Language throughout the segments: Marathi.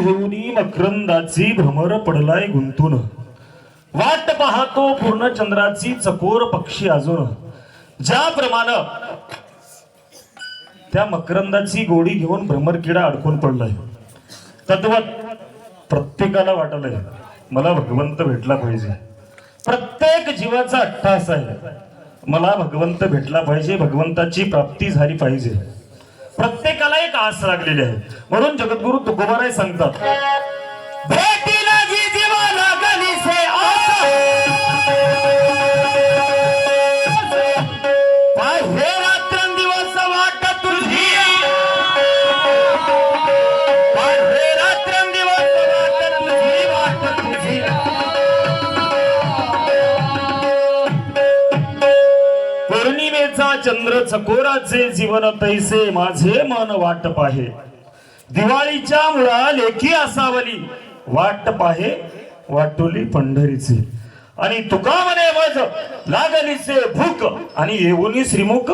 घेऊनी मकरंदाची भ्रमर पडलाय गुंतून. वाट पाहतो पूर्ण चंद्राची चकोर पक्षी अजून. ज्याप्रमाणे त्या मकरंदाची गोडी घेऊन भ्रमरकिडा अडकून पडलाय. तत्वत प्रत्येकाला वाटलंय मला भगवंत भेटला पाहिजे. प्रत्येक जीवाचा अट्टास आहे मला भगवंत भेटला पाहिजे भगवंताची प्राप्ती झाली पाहिजे. प्रत्येकाला एक आस लागलेली आहे. म्हणून जगद्गुरु तुकोबाराय सांगतात चंद्र चकोराचे जीवन तैसे माझे मन वाट पाहे. दिवाळीच्या मुळा लेखी असावली? वाट पाहे वाटोली पंढरीचे. आणि तुका म्हणे मज लागलीचे भूक आणि येऊनी श्रीमुख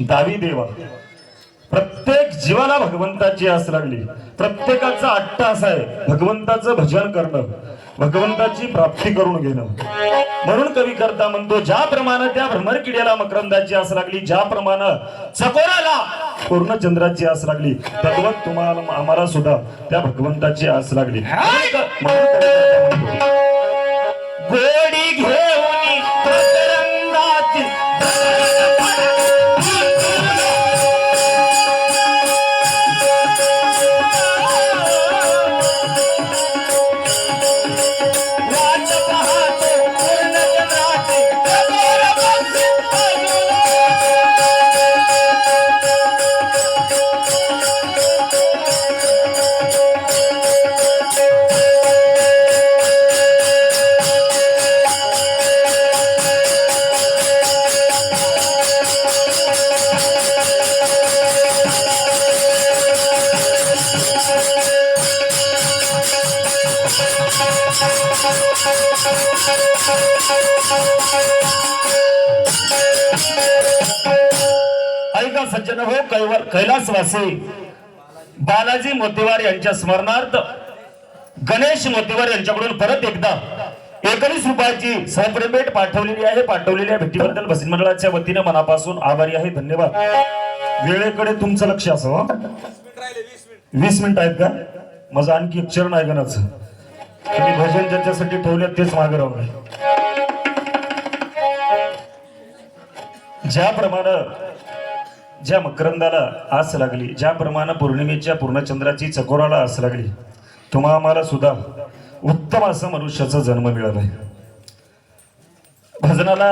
दावी देवा प्रत्येक जीवाला भगवंताची आस लागली प्रत्येकाचा अट्टास आहे भगवंताचं भजन करणं भगवंताची प्राप्ती करून घेणं. म्हणून कवी करता म्हणतो ज्याप्रमाणे त्या भ्रमर किड्याला मकरंदाची आस लागली ज्याप्रमाणे चकोराला पूर्णचंद्राची आस लागली तद्वत तुम्हाला आम्हाला सुद्धा त्या भगवंताची आस लागली. गोडी घेऊन हो कैव- कैलासवासी बालाजी मोतीवार यांच्या स्मरणार्थ गणेश मोतीवार यांच्याकडून परत एकदा एकोणीस रुपयाची सहप्रेम भेट पाठवलेली आहे. पाठवलेल्या भेटीबद्दल भजन मंडळाच्या वतीने मनापासून आभारी आहे. धन्यवाद. वेळेकडे तुमचं लक्ष असावं वीस मिनिट आहेत का? माझं आणखी एक चरण आहे गणाचं तुम्ही भजन ज्याच्यासाठी ठेवले तेच मागे राहू. ज्याप्रमाणे ज्या मकरंदाला आस लागली ज्याप्रमाणे पौर्णिमेच्या पूर्णचंद्राची चकोराला आस लागली तुम्हा आम्हाला सुद्धा उत्तम असं मनुष्याचा जन्म मिळालाय भजनाला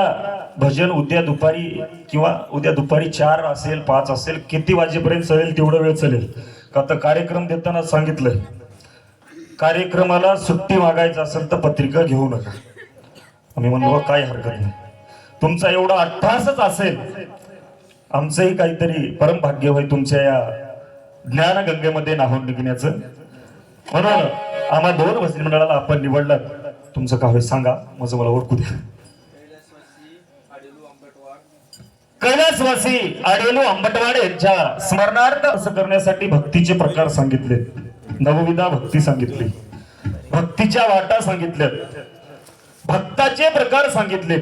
भजन उद्या दुपारी किंवा उद्या दुपारी चार असेल पाच असेल किती वाजेपर्यंत चालेल तेवढा वेळ चालेल. का तर कार्यक्रम देताना सांगितलंय कार्यक्रमाला सुट्टी मागायचं असेल तर पत्रिका घेऊ नका. आम्ही म्हणलो काय हरकत नाही. तुमचा एवढा अठ्ठासच असेल आमचंही काहीतरी परमभाग्य होय तुमच्या या ज्ञानगंगेमध्ये नाहून निघण्याचं. म्हणून आम्हा दोन भजनी मंडळाला आपण निवडलं. तुमचं काय होय सांगा. माझं मला ओळखू द्या. कैलासवासी आडेलू अंबटवाड यांच्या स्मरणार्थ असं करण्यासाठी भक्तीचे प्रकार सांगितले. नवविधा भक्ती सांगितली. भक्तीच्या वाटा सांगितल्यात. भक्ताचे प्रकार सांगितले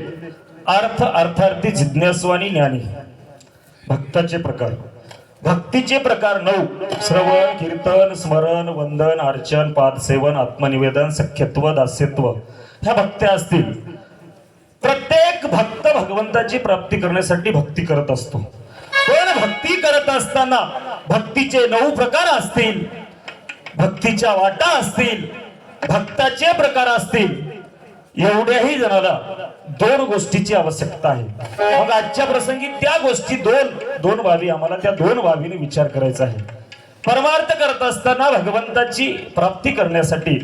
अर्थ अर्थार्थी जिज्ञासू आणि ज्ञानी. भक्ताचे प्रकार. भक्तीचे प्रकार नऊ. श्रवण कीर्तन स्मरण वंदन अर्चन पादसेवन आत्मनिवेदन सख्यत्व दास्यत्व ह्या भक्त्या असतील. प्रत्येक भक्त भगवंताची प्राप्ती करण्यासाठी भक्ती करत असतो. पण भक्ती करत असताना भक्तीचे नऊ प्रकार असतील. भक्तीच्या वाटा असतील. भक्ताचे प्रकार असतील. एवढ्याही जणाला दोन गोष्टीची आवश्यकता आहे. मग आजच्या प्रसंगी त्या गोष्टी दोन दोन बाबी आम्हाला त्या दोन बाबीने विचार करायचा आहे. परमार्थ करत असताना भगवंताची प्राप्ती करण्यासाठी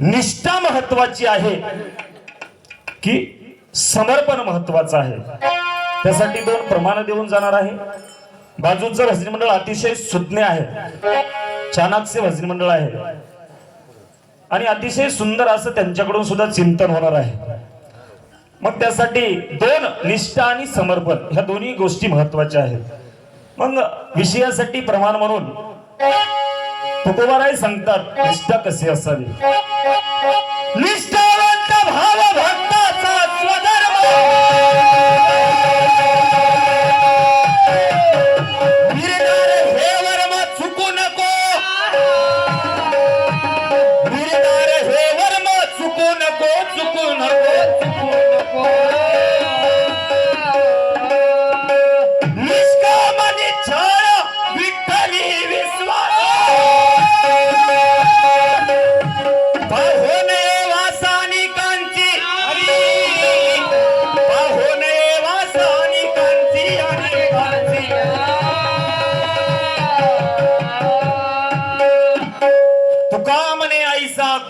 निष्ठा महत्वाची आहे की समर्पण महत्वाचं आहे. त्यासाठी दोन प्रमाण देऊन जाणार आहे. बाजूचं भजनी मंडळ अतिशय सुज्ञ आहे. चाणाक्य भजनी मंडळ आहे. आणि अतिशय सुंदर असं त्यांच्याकडून सुद्धा चिंतन होणार आहे. मग त्यासाठी दोन निष्ठा आणि समर्पण ह्या दोन्ही गोष्टी महत्त्वाच्या आहेत. मग विषयासाठी प्रमाण म्हणून तुकोबाराय सांगतात निष्ठा कशी असावी?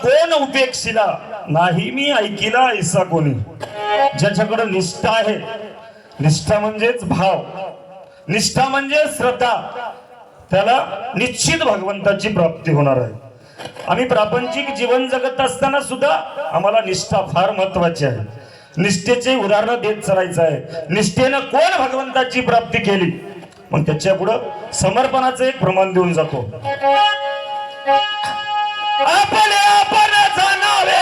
कोण उपेक्षिला? नाही मी ऐकिला ऐसा कोणी. ज्याच्याकडे निष्ठा आहे. निष्ठा म्हणजेच भाव. निष्ठा म्हणजे श्रद्धा. त्याला निश्चित भगवंताची प्राप्ती होणार आहे. आम्ही प्रापंचिक जीवन जगत असताना सुद्धा आम्हाला निष्ठा फार महत्वाची आहे. निष्ठेचे उदाहरण देत चालायचं आहे. निष्ठेनं कोण भगवंताची प्राप्ती केली? मग त्याच्या पुढं समर्पणाचं एक प्रमाण देऊन जातो. आपण आपण जाणावे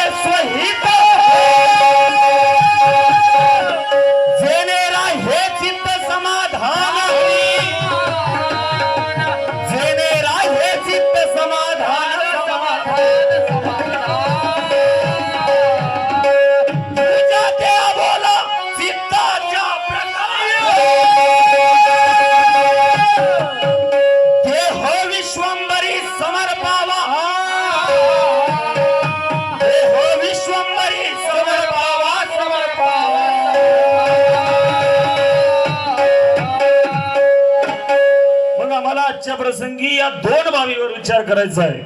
समर्पावा आजच्या प्रसंगी या दोन बाबीवर विचार करायचा आहे.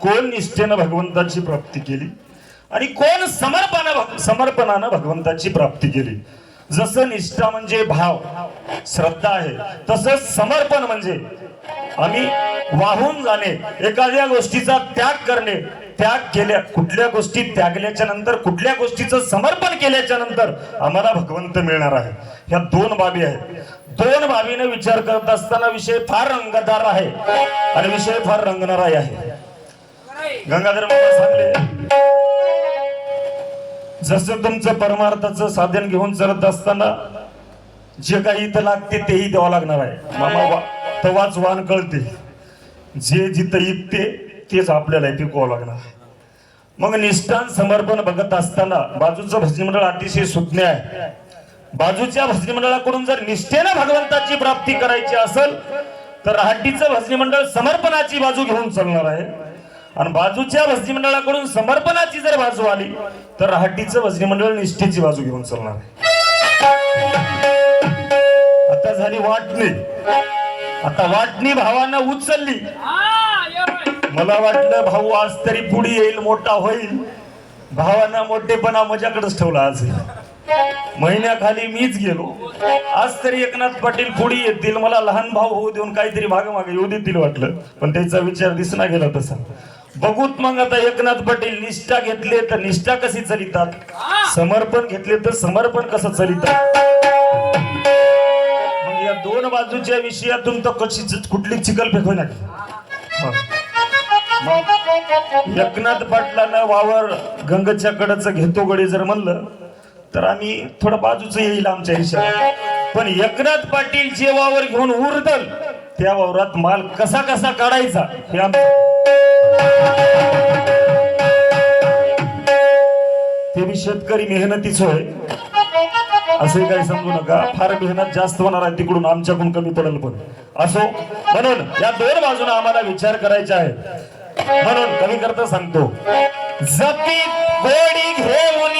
कोण निष्ठेनं भगवंताची प्राप्ती केली आणि कोण समर्पण समर्पणानं भगवंताची प्राप्ती केली? जसं निष्ठा म्हणजे भाव श्रद्धा आहे तसंच समर्पण म्हणजे आम्ही वाहून जाणे एखाद्या गोष्टीचा त्याग करणे त्याग केल्या कुठल्या गोष्टी त्यागल्याच्या नंतर कुठल्या गोष्टीचं समर्पण केल्याच्यानंतर आम्हाला भगवंत मिळणार आहे. ह्या दोन बाबी आहेत. दोन बाबीने विचार करत असताना विषय फार रंगतदार आहे आणि विषय फार रंगणाराही आहे. गंगाधर बाबा सांगले जसं तुमचं परमार्थाचं साधन घेऊन चलत असताना जे काही इथं लागते तेही द्यावं लागणार आहे. मामा वा- तेव्हाच वाण कळते. जे जिथं इकते तेच आपल्याला पिकवावं लागणार आहे. मग निष्ठान समर्पण बघत असताना बाजूचं भजनी मंडळ अतिशय सुज्ञ आहे. बाजूच्या भजनी मंडळाकडून जर निष्ठेनं भगवंताची प्राप्ती करायची असेल तर रहाटीचं भजनी मंडळ समर्पणाची बाजू घेऊन चालणार आहे. आणि बाजूच्या भजनी मंडळाकडून समर्पणाची जर बाजू आली तर रहाटीचं भजनी मंडळ निष्ठेची बाजू घेऊन चालणार आहे. आता झाली वाटणी. आता वाटणी भावानं उचलली. मला वाटलं भाऊ आज तरी पुढे येईल मोठा होईल. भावानं मोठेपणा माझ्याकडेच ठेवला आज. महिन्याखाली मीच गेलो. आज तरी एकनाथ पाटील पुढे येतील मला लहान भाऊ होऊ देऊन काहीतरी मागे मागे येऊ देतील वाटलं. पण त्याचा विचार दिसना गेला तसा. बघूत मग आता एकनाथ पाटील निष्ठा घेतले तर निष्ठा कशी चलितात? समर्पण घेतले तर समर्पण कसं चलितात? मग या दोन बाजूच्या विषयातून तर कशी कुठली चिकल फेक होईना एकनाथ पाटलानं वावर गंगच्या कडचं घेतो गडी जर म्हणलं तर आम्ही थोडं बाजूच येईल आमच्या हिशोबात पण एकनाथ पाटील जे वावर घेऊन उरदल त्या वावरात माल कसा कसा काढायचा हे ते मी शेतकरी मेहनतीच होय. असे काही समजू नका. फार मेहनत जास्त होणार आहे तिकडून आमच्याकडून कमी पडेल पण. असो म्हणून या दोन बाजूने आम्हाला विचार करायचा आहे. म्हणून कमी करता सांगतो. जपी गोडी घेऊन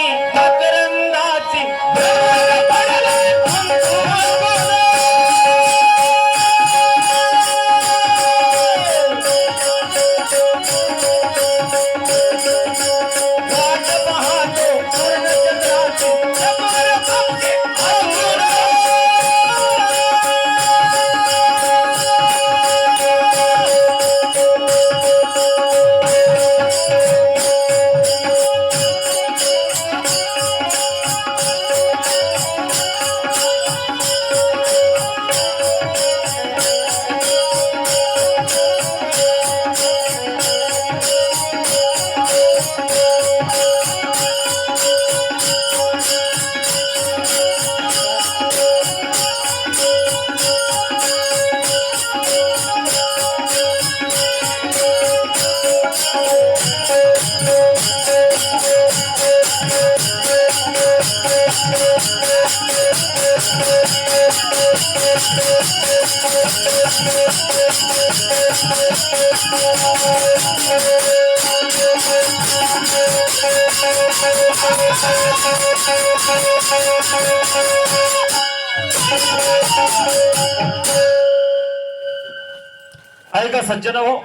ऐका सज्जन? हो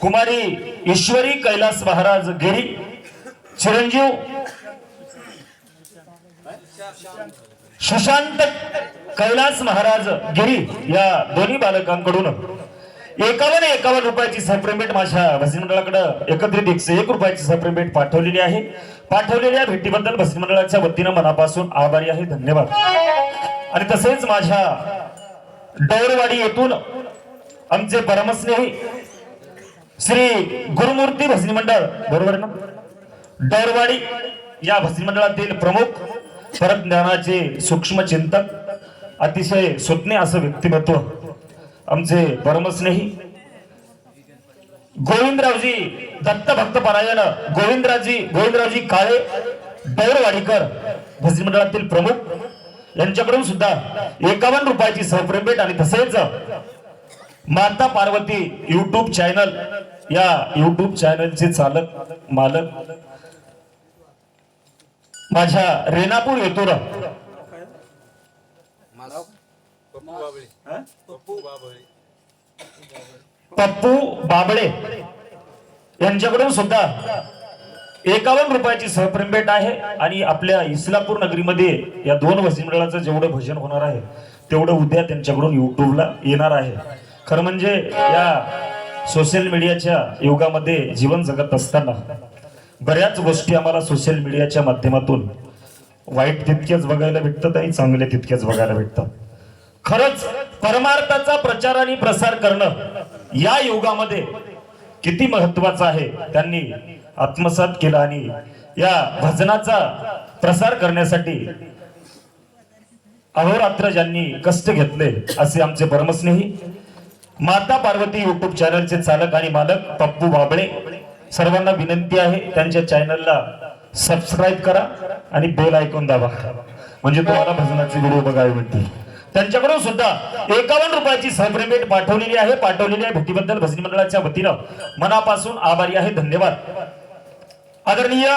कुमारी ईश्वरी कैलास महाराज गिरी चिरंजीव. सुशांत कैलास महाराज गिरी या दोन्ही बालकांकडून. एकावन्न एकावन्न रुपयाची सप्रेमेंट माझ्या भजनी मंडळाकडे एकत्रित एकशे एक रुपयाची सप्रेमेंट पाठवलेली आहे. पाठवलेल्या भेटीबद्दल भजनी मंडळाच्या वतीनं मनापासून आभारी आहे. धन्यवाद. आणि तसेच माझ्या डौरवाडी येथून आमचे परमस्नेही श्री गुरुमूर्ती भजनी मंडळ बरोबर ना? डौरवाडी या भजनी मंडळातील प्रमुख परत ज्ञानाचे सूक्ष्म चिंतक अतिशय सुज्ञ असं व्यक्तिमत्व आमचे परमस्नेही गोविंदरावजी दत्त भक्त परायण गोविंदराजी गोविंदरावजी काळे डौरवाडीकर भजनी मंडळातील प्रमुख यांच्याकडून सुद्धा एकावन्न रुपयाची सहप्रेम आणि तसेच माता पार्वती युट्यूब चॅनल या युट्यूब चॅनलचे चालक मालक माझ्या रेणापूर येतोर. पप्पू बाबळे यांच्याकडून सुद्धा एकावन्न रुपयाची सहप्रेम भेट आहे आणि आपल्या इस्लापूर नगरीमध्ये या दोन वसीमंडळाचं जेवढं भजन होणार आहे तेवढं उद्या त्यांच्याकडून युट्यूबला येणार आहे. खरं म्हणजे या सोशल मीडियाच्या युगामध्ये जीवन जगत असताना बऱ्याच गोष्टी आम्हाला सोशल मीडियाच्या माध्यमातून वाईट तितक्याच बघायला भेटतात आणि चांगले तितक्याच बघायला भेटतात. खरंच परमार्थाचा प्रचार आणि प्रसार करणं या युगामध्ये किती महत्वाचं आहे त्यांनी आत्मसात केलं आणि या भजनाचा प्रसार करण्यासाठी अहोरात्र ज्यांनी कष्ट घेतले असे आमचे परमस्नेही माता पार्वती युट्यूब चॅनलचे चालक आणि मालक पप्पू बाबळे. सर्वांना विनंती आहे त्यांच्या चॅनलला सबस्क्राईब करा आणि बेल ऐकून दाबा. म्हणजे तुम्हाला भजनाचे व्हिडिओ बघावे मिळतील. त्यांच्याकडून सुद्धा एकावन्न रुपयाची सबरेमेट पाठवलेली आहे. पाठवलेल्या भेटीबद्दल भजनी मंडळाच्या वतीनं मनापासून आभारी आहे. धन्यवाद. आदरणीय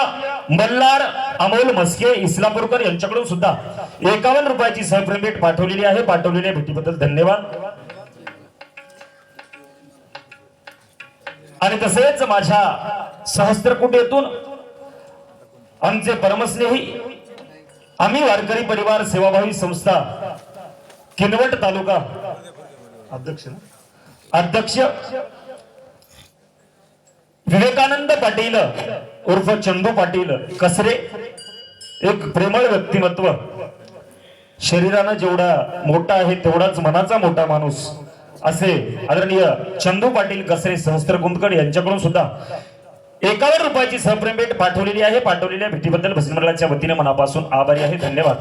मल्हार अमोल मस्के इस्लापूरकर यांच्याकडून सुद्धा एकावन्न रुपयाची सहप्रेमेट पाठवलेली आहे. पाठवलेल्या भेटीबद्दल धन्यवाद. आणि तसेच माझ्या सहस्त्रकुटीतून आमचे परमस्नेही आम्ही वारकरी परिवार सेवाभावी संस्था किनवट तालुका अध्यक्ष अध्यक्ष विवेकानंद पाटील उर्फ चंदू पाटील कसरे एक प्रेमळ व्यक्तिमत्व. शरीरानं जेवढा मोठा आहे तेवढाच मनाचा मोठा माणूस. असे आदरणीय चंदू पाटील कसरे सहस्त्र गुंतकड यांच्याकडून सुद्धा एकावन्न रुपयाची सहप्रेमेट पाठवलेली आहे. पाठवलेल्या भेटीबद्दल भजन मंडळाच्या वतीने मनापासून आभारी आहे. धन्यवाद.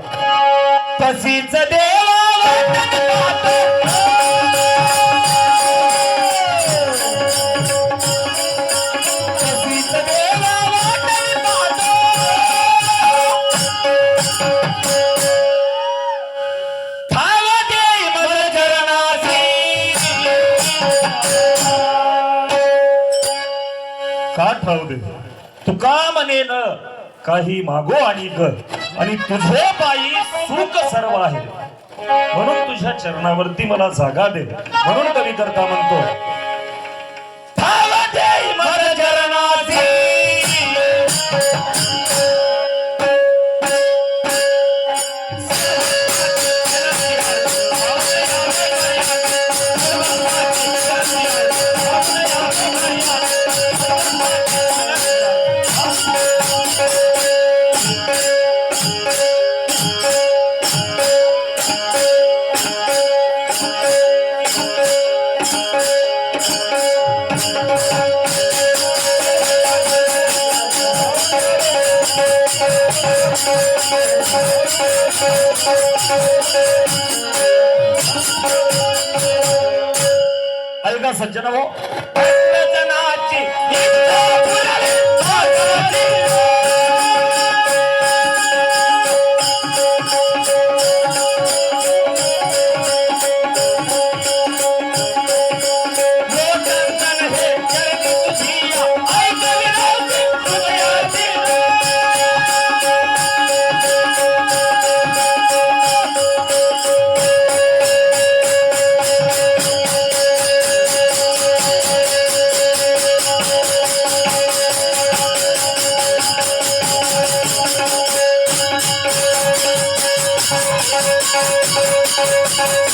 तशीच दे. तुका म्हणे न काही मागो आणि ग. आणि तुझे पायी सुख सर्व आहे. म्हणून तुझ्या चरणावरती मला जागा दे. म्हणून कवी करता म्हणतो अलगा सज्जन हो.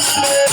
जय